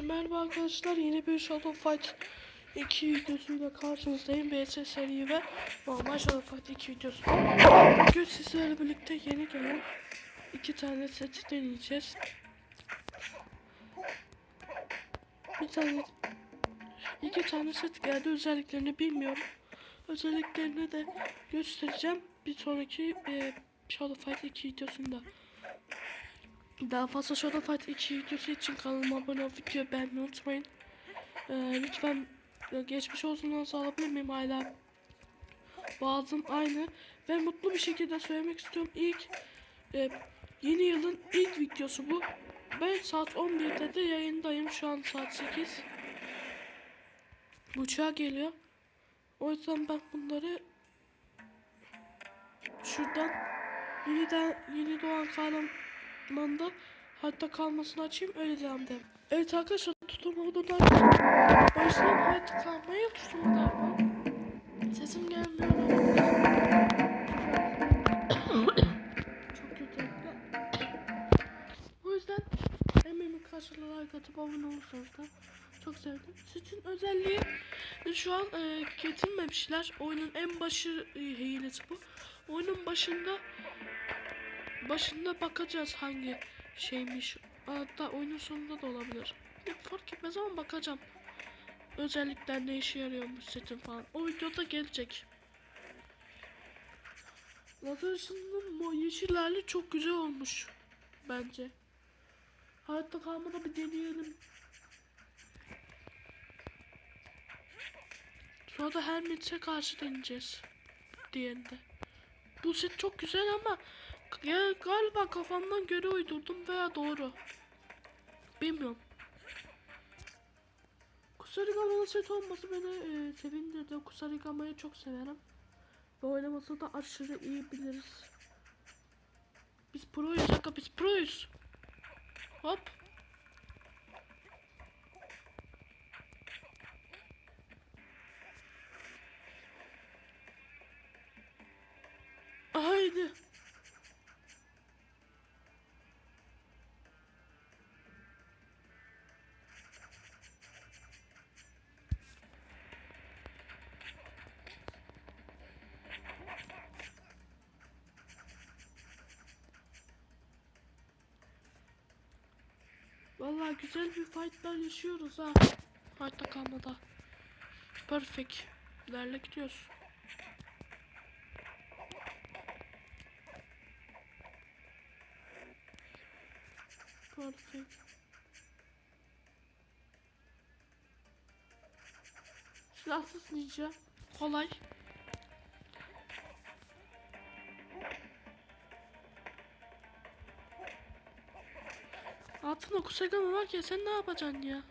Herkese merhaba arkadaşlar. Yeni bir Shadow Fight 2 videosuyla karşınızdayım. BS seri ve normal Shadow Fight 2 videosu. Bugün sizlerle birlikte yeni gelen iki tane seti deneyeceğiz. Bir tane iki tane set geldi. Özelliklerini bilmiyorum. Özelliklerini de göstereceğim. Bir sonraki e, Shadow Fight 2 videosunda. Daha fazla Shadow Fight 2 videosu için kanalıma abone olup video beğenmeyi unutmayın. Ee, lütfen e, geçmiş olsunuzu alabilir miyim hala? Boğazım aynı ve mutlu bir şekilde söylemek istiyorum. İlk e, yeni yılın ilk videosu bu. Ben saat 11'de de yayındayım. Şu an saat 8. Uçağa geliyor. O yüzden ben bunları şuradan yeniden yeni doğan kahramanda hayatta kalmasını açayım öyle devam edelim. Evet arkadaşlar tutulma odadan başlayalım hayatta kalmaya tutulma da. Sesim gelmiyor. Çok kötü. O yüzden emeğimi karşılığı like atıp abone olursanız da çok sevdim. Sütün özelliği şu an e, getirmemişler. Oyunun en başı e, hilesi bu. Oyunun başında başında bakacağız hangi şeymiş. Hatta oyunun sonunda da olabilir. Ya fark etmez ama bakacağım. Özellikler ne işe yarıyormuş setin falan. O videoda gelecek. Lazer ışınının bu yeşil hali çok güzel olmuş. Bence. Hayatta kalmada bir deneyelim. Sonra da Helmet'e karşı deneyeceğiz. Diğerinde. Bu set çok güzel ama ya galiba kafamdan göre uydurdum veya doğru. Bilmiyorum. Kusarigamalı set olması beni e, sevindirdi. Kusarigama'yı çok severim. Ve oynaması da aşırı iyi biliriz. Biz proyuz aga biz proyuz. Hop. Haydi. Vallahi güzel bir fightlar yaşıyoruz ha. Hayatta kalmada. Perfect. İlerle gidiyoruz. Perfect. Silahsız ninja. Kolay. Altında kusagama varken sen ne yapacaksın ya?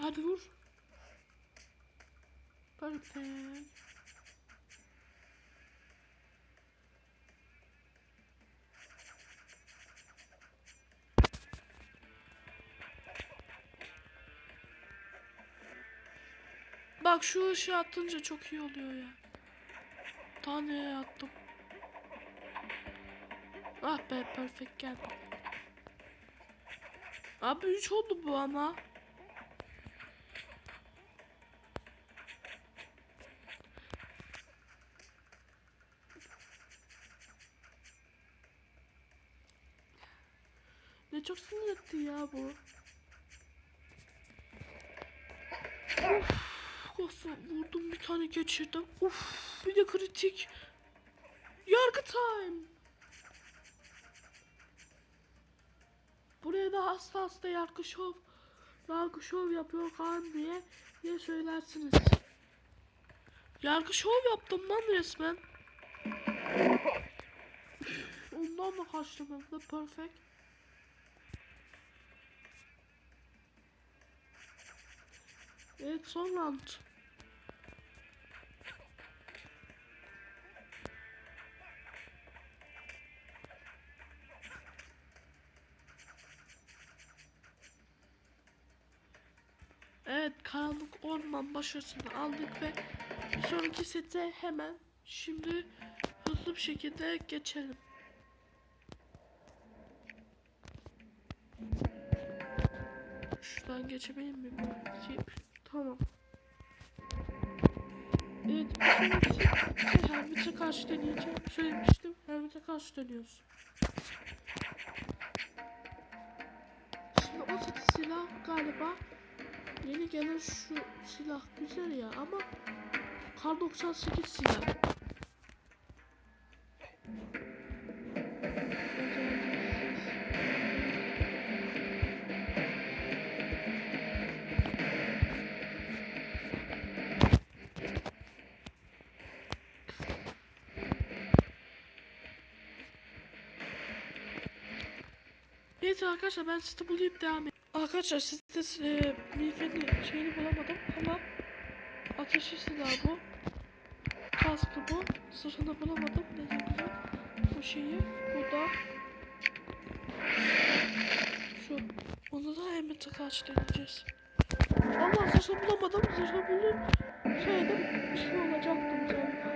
Hadi vur. Perfect. Bak şu ışığı attınca çok iyi oluyor ya. Taneye attım. Ah be perfect geldi. Abi 3 oldu bu ama. Ne çok sinir etti ya bu. Of, of vurdum bir tane geçirdim. Uf bir de kritik. Yargı time. Buraya da hasta hasta yargı şov, yargı şov yapıyor kan diye diye söylersiniz. Yargı şov yaptım lan resmen. Ondan da de perfect. Evet son round. Evet karanlık orman başarısını aldık ve sonraki sete hemen şimdi hızlı bir şekilde geçelim. Şuradan geçebilir miyim? Tamam. Evet, Hermit'e karşı deneyeceğim. Söylemiştim. Hermit'e karşı dönüyoruz. Şimdi o silah galiba yeni gelen şu silah güzel ya ama Kar 98 silah. Neyse arkadaşlar ben site bulayım devam edeyim. Arkadaşlar site e, Milfe'nin şeyini bulamadım ama ateşi silah bu. Kaskı bu. Sırtını bulamadım dediğim gibi. Bu şeyi. Bu da şu. Onu da Emmet'e karşı deneyeceğiz. Allah zırhı bulamadım. Zırhı bulup şeydim bir şey olacaktı. Güzel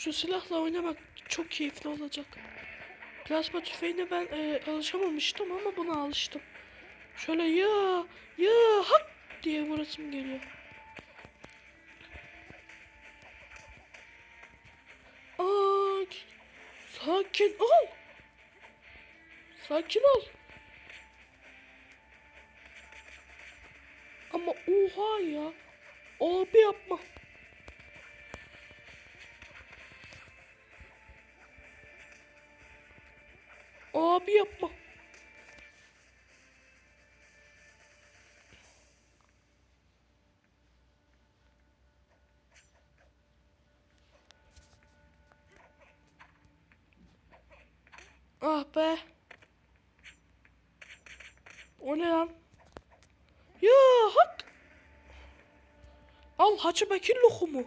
Şu silahla oynamak çok keyifli olacak. Plasma tüfeğine ben e, alışamamıştım ama buna alıştım. Şöyle ya ya hak diye vurasım geliyor. Aa, sakin ol. Sakin ol. Ama oha ya. Abi yapma. Abi yapma. Ah be. O ne lan? Ya hak. Al Hacı Bekir lokumu.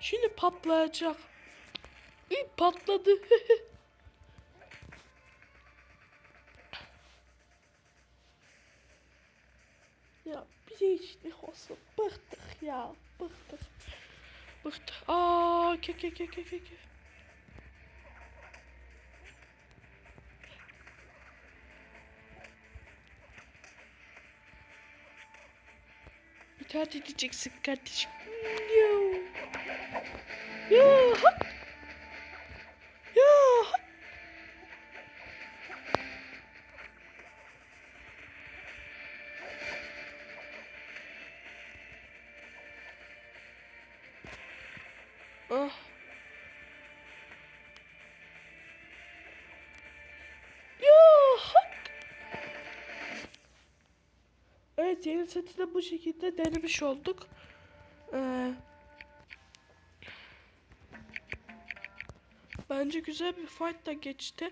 Şimdi patlayacak. İyi patladı. değişiklik olsun. Bıktık ya. Bıktık. Bıktık. Aa, ke ke ke ke ke. İtaat edeceksin kardeşim. Yo. Yo. Hak. Ya hak. Evet yeni seti de bu şekilde denemiş olduk. Ee, bence güzel bir fight da geçti.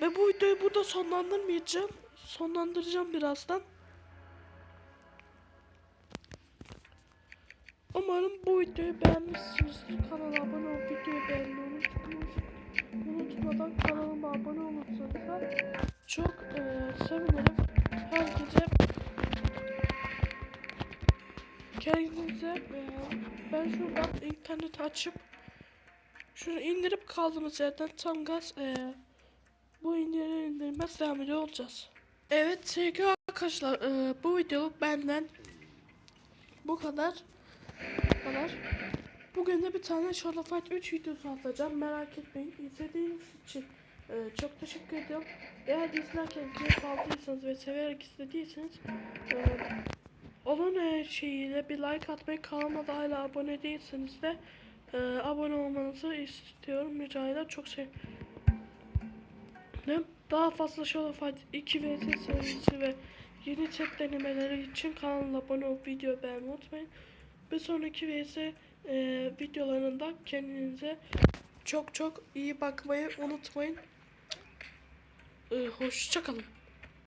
Ve bu videoyu burada sonlandırmayacağım. Sonlandıracağım birazdan. Umarım bu videoyu beğenmişsinizdir. Kanala abone olup videoyu beğenmeyi unutmayın. Unutmadan kanalıma abone olursanız da çok eee sevinirim. Herkese kendinize eee, ben şuradan internet açıp şunu indirip kaldığımız yerden tam gaz eee, bu indirir indirmez devam ediyor olacağız. Evet sevgili arkadaşlar eee, bu videoluk benden bu kadar kadar. Bugün de bir tane Shadow Fight 3 videosu atacağım. Merak etmeyin. İzlediğiniz için e, çok teşekkür ediyorum. Eğer izlerken keyif aldıysanız ve severek izlediyseniz e, onun e, şeyiyle bir like atmayı kanalıma da hala abone değilseniz de e, abone olmanızı istiyorum. Rica ederim. Çok sevinirim. Daha fazla Shadow Fight 2 vs serisi ve yeni set denemeleri için kanala abone olup video beğenmeyi unutmayın. Bir sonraki vs e, videolarında kendinize çok çok iyi bakmayı unutmayın. E, hoşçakalın.